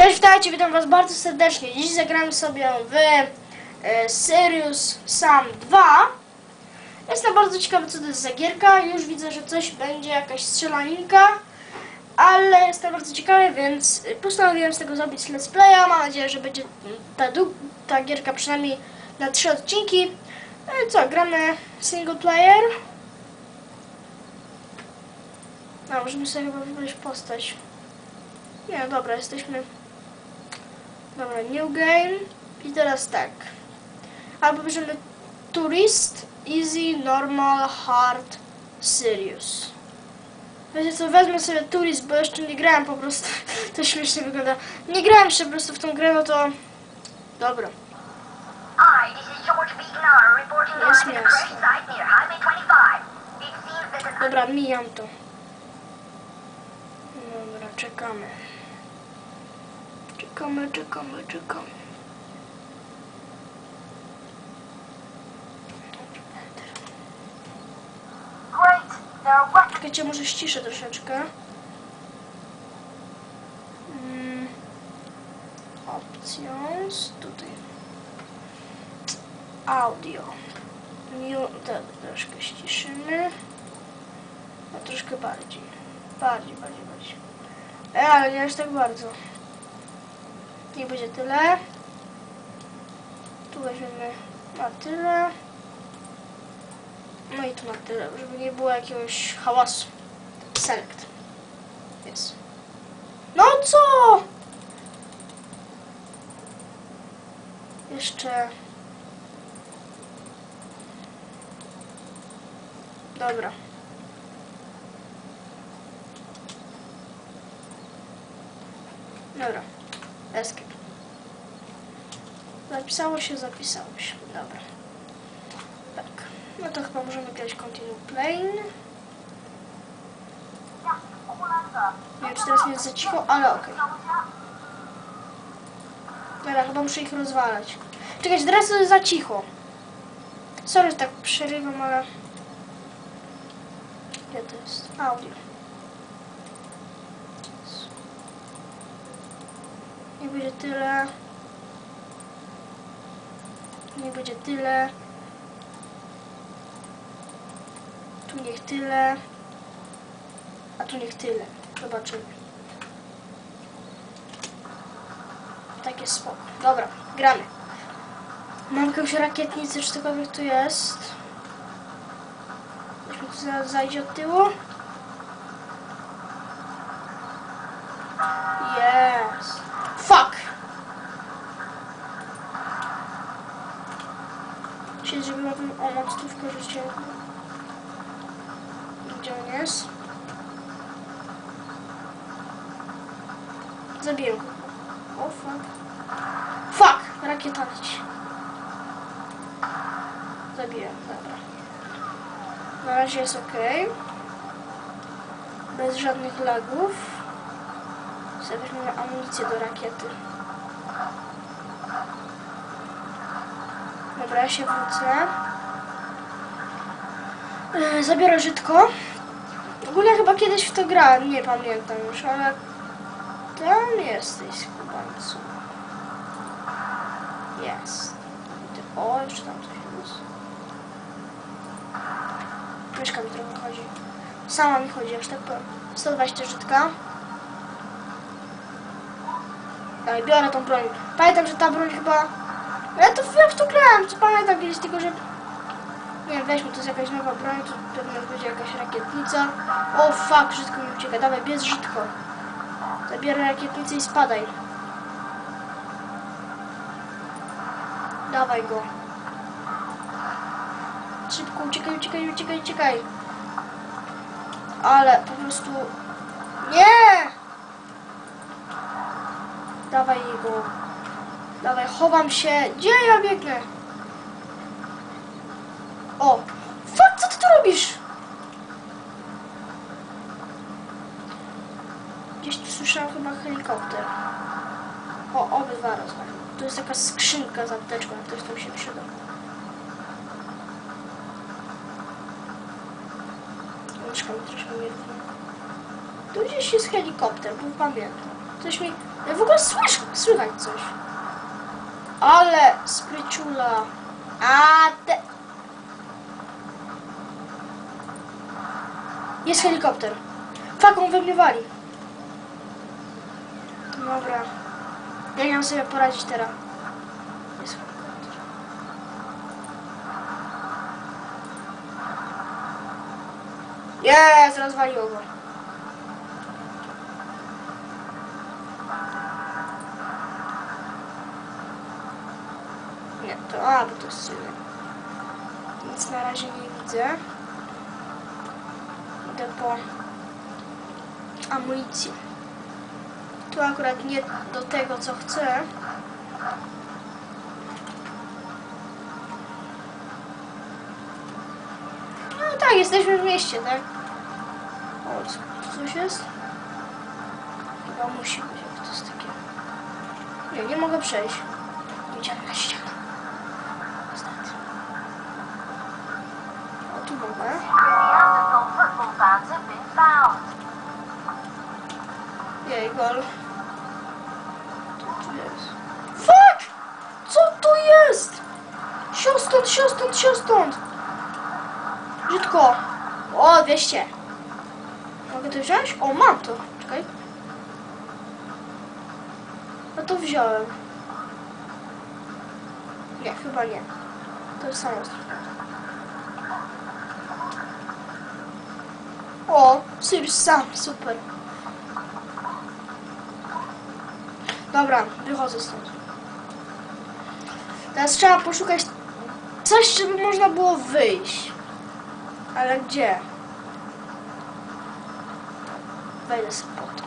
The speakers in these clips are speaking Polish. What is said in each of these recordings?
Cześć, witajcie, witam was bardzo serdecznie. Dziś zagramy sobie w e, Sam 2. Jestem bardzo ciekawy, co to jest za gierka. Już widzę, że coś będzie, jakaś strzelaninka. Ale jestem bardzo ciekawy, więc postanowiłem z tego zrobić let's playa. Mam nadzieję, że będzie ta, ta gierka przynajmniej na trzy odcinki. I co, gramy single player. No, możemy sobie chyba wybrać postać. Nie, dobra, jesteśmy... Dobra, new game. I teraz tak. Albo bierzemy Tourist, Easy, Normal, Hard, Serious. Wiecie co, wezmę sobie Tourist, bo jeszcze nie grałem po prostu. To śmiesznie wygląda. Nie grałem jeszcze po prostu w tą grę, no to... Dobra. Hi, this is George Beaton reporting Yes, live at a yes. crash site near Highway 25. It seems that an Dobra, mijam to. Dobra, czekamy. Czekamy, czekamy, czekamy. Czekajcie, może ściszę troszeczkę. Mm. Options, tutaj. Audio. To, troszkę ściszymy. No troszkę bardziej. Bardziej, bardziej, bardziej. E, ale nie aż tak bardzo. Nie będzie tyle. Tu weźmiemy na tyle. No i tu na tyle, żeby nie było jakiegoś hałasu. Select. Jest. No co? Jeszcze. Dobra. Dobra. Escape. Zapisało się, zapisało się. Dobra. Tak. No to chyba możemy grać continue playing. Nie wiem, czy teraz nie jest za cicho, ale okej. Dobra, chyba muszę ich rozwalać. Czekajcie, teraz jest za cicho. Sorry, tak przerywam, ale... Gdzie to jest? Audio. Będzie tyle. Nie będzie tyle. Tu niech tyle. A tu niech tyle. Zobaczymy. Tak jest spoko. Dobra, gramy. Mam jakąś rakietnicę, czy cokolwiek tu jest. Tu zaraz zajdzie od tyłu. Jest. Fuck! Mam o moctówkę rzuciłem. Gdzie on jest? Zabiję go. O fuck. Fuck! Rakieta leci. Zabiłem, dobra. Na razie jest ok. Bez żadnych lagów. Weźmiemy amunicję do rakiety. Dobra, ja się wrócę. Yy, Zabiorę żydko. W ogóle chyba kiedyś w to grałem, nie pamiętam już, ale tam jesteś, skubańcu. Jest. O, jeszcze tam coś jest. Myszka mi trochę chodzi. Sama mi chodzi, aż tak powiem. 120 żydka. Daj, biorę tą broń. Pamiętam, że ta broń chyba... Ja to w to grałem, co pamiętam kiedyś, tylko że... Nie weźmy, to jest jakaś nowa broń, to pewnie będzie jakaś rakietnica. O fuck, żydko mi ucieka. Dawaj, bierz żydko. Zabieraj rakietnicę i spadaj. Dawaj go. Szybko, uciekaj, uciekaj, uciekaj, uciekaj. Ale po prostu... Nie! Dawaj go. Dawaj, chowam się. Gdzie ja biegnę? O! Fuck, co ty tu robisz? Gdzieś tu słyszałam chyba helikopter. O, obydwa rozwalił. Tu jest taka skrzynka z apteczką, jak ktoś tam się przyda. Myszka mi troszkę nie Tu gdzieś jest helikopter, bo pamiętam. Coś mi Ja w ogóle słysz, słychać coś. Ale spryciula. A te... Jest helikopter. On we. Dobra. Ja nie mam sobie poradzić teraz. Jest helikopter. Jest, rozwaliło go. Nie, to a, bo to jest silny. Nic na razie nie widzę. Idę po amunicję. Tu akurat nie do tego, co chcę. No tak, jesteśmy w mieście, tak? O, coś jest? Chyba musi być, jak to jest takie... Nie, nie mogę przejść. Idziemy na ścianę. Jej, gol. Co tu jest? Fuck! Co tu jest? Siostąd, siostąd, siostąd! Brzydko. O, 200. Mogę to wziąć? O, mam to. Czekaj. No to wziąłem. Nie, chyba nie. To jest samo. O, Sirius sam, super. Dobra, wychodzę stąd. Teraz trzeba poszukać coś, żeby można było wyjść. Ale gdzie? Wejdę sobie po to.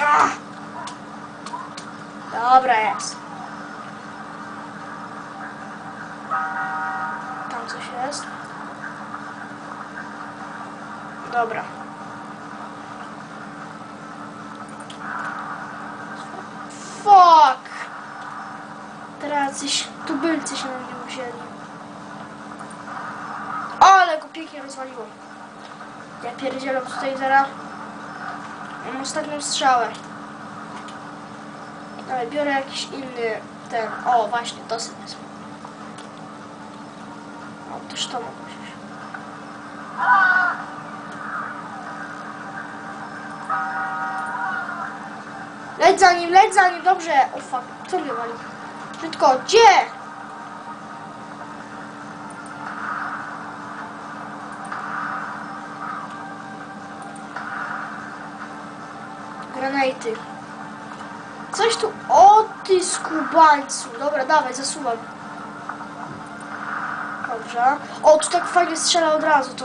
Ach! Dobra jest. Tam coś jest. Dobra. Fuck! Teraz coś tubylcy się na mnie wzięli. Pięknie rozwaliło. Ja pierdzielę tutaj zaraz. Mam ostatnią strzałę. Ale biorę jakiś inny ten. O, właśnie, to sobie wezmę. O, też to wziąć. Leć za nim, leć za nim, dobrze. O fuck, co mnie wali? Szybko, gdzie? Coś tu... O ty skubańcu. Dobra, dawaj, zasuwam. Dobrze. O, tu tak fajnie strzela od razu to.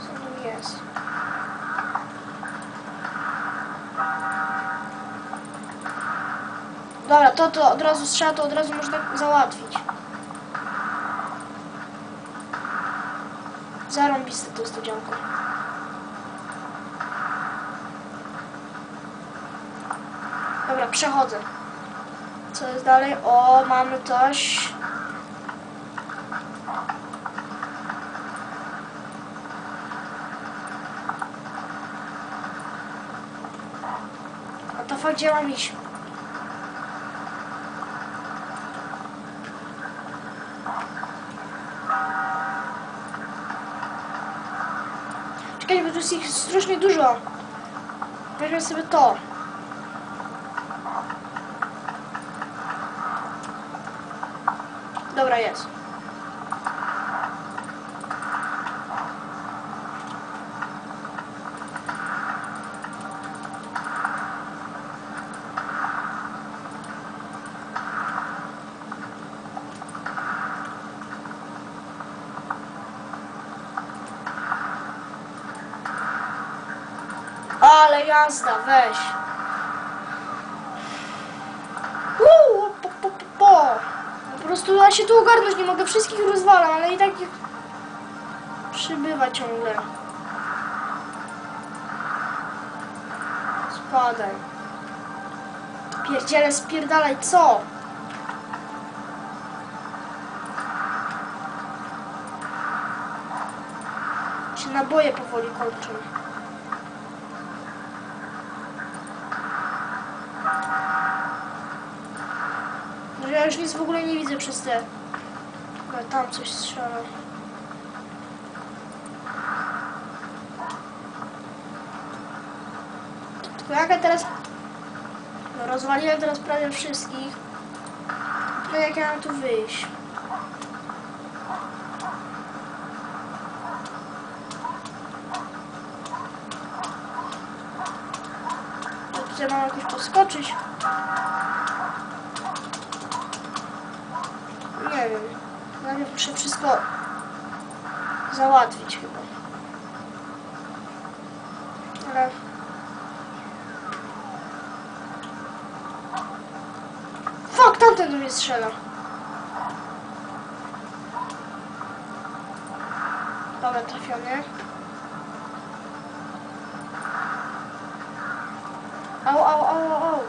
Co tu jest? Dobra, to, to od razu strzela, to od razu można załatwić. Zarąbiste to jest to działko. Dobra, przechodzę. Co jest dalej? O, mamy coś. A to fakt, gdzie mam? Czekaj, bo tu jest ich strasznie dużo. Weźmy sobie to. Dobra, jest. Ale jazda, weź. Uuu, po, po, po, po. Po prostu ja się tu ogarnąć nie mogę, wszystkich rozwalam, ale i tak ich przybywa ciągle. Spadaj. Pierdziele, spierdalaj, co? się naboje powoli kończą. No ja już nic w ogóle nie widzę przez te... No, tam coś strzela. Tylko jak ja teraz... No rozwaliłem teraz prawie wszystkich. To jak ja mam tu wyjść? Tutaj mam jakoś poskoczyć? Nie wiem. Najpierw muszę wszystko załatwić chyba. Ale... Fuck, tamten do mnie strzela. Dobra, trafiony. Au, au, au, au,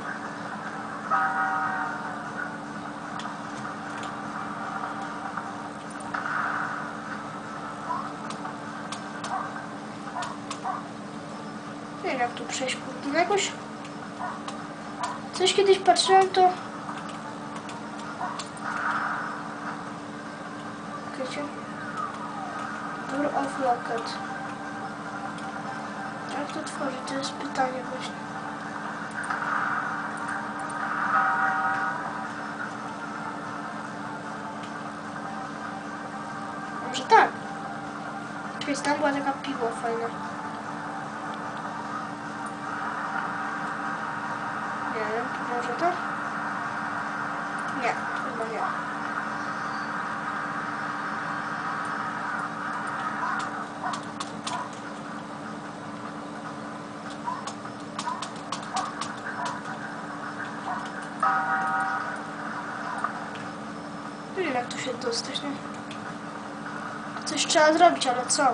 wiem jak tu przejść, kurde, jakoś... Coś kiedyś patrzyłem, to... Wiecie? Door of locket. Jak to tworzyć? To jest pytanie właśnie. Może tak. Czekaj, tam była taka piwo fajna. Nie wiem, może to? Nie, chyba nie. Nie wiem jak tu się dostać, no. Coś trzeba zrobić, ale co?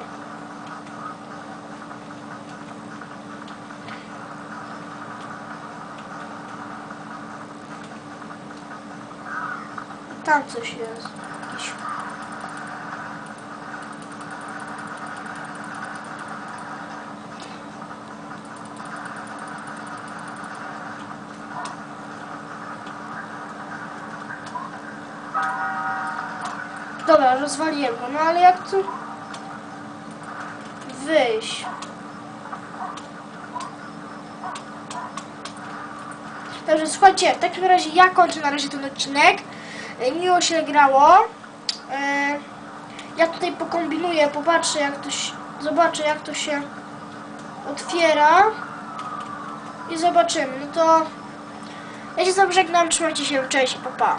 Tam coś jest. Dobra, rozwaliłem go, no ale jak tu wyjść? Dobrze, słuchajcie, w takim razie ja kończę na razie ten odcinek. E, Miło się grało. E, Ja tutaj pokombinuję, popatrzę jak to się, zobaczę jak to się otwiera i zobaczymy. No to ja się z wami żegnam, trzymajcie się, cześć, pa pa.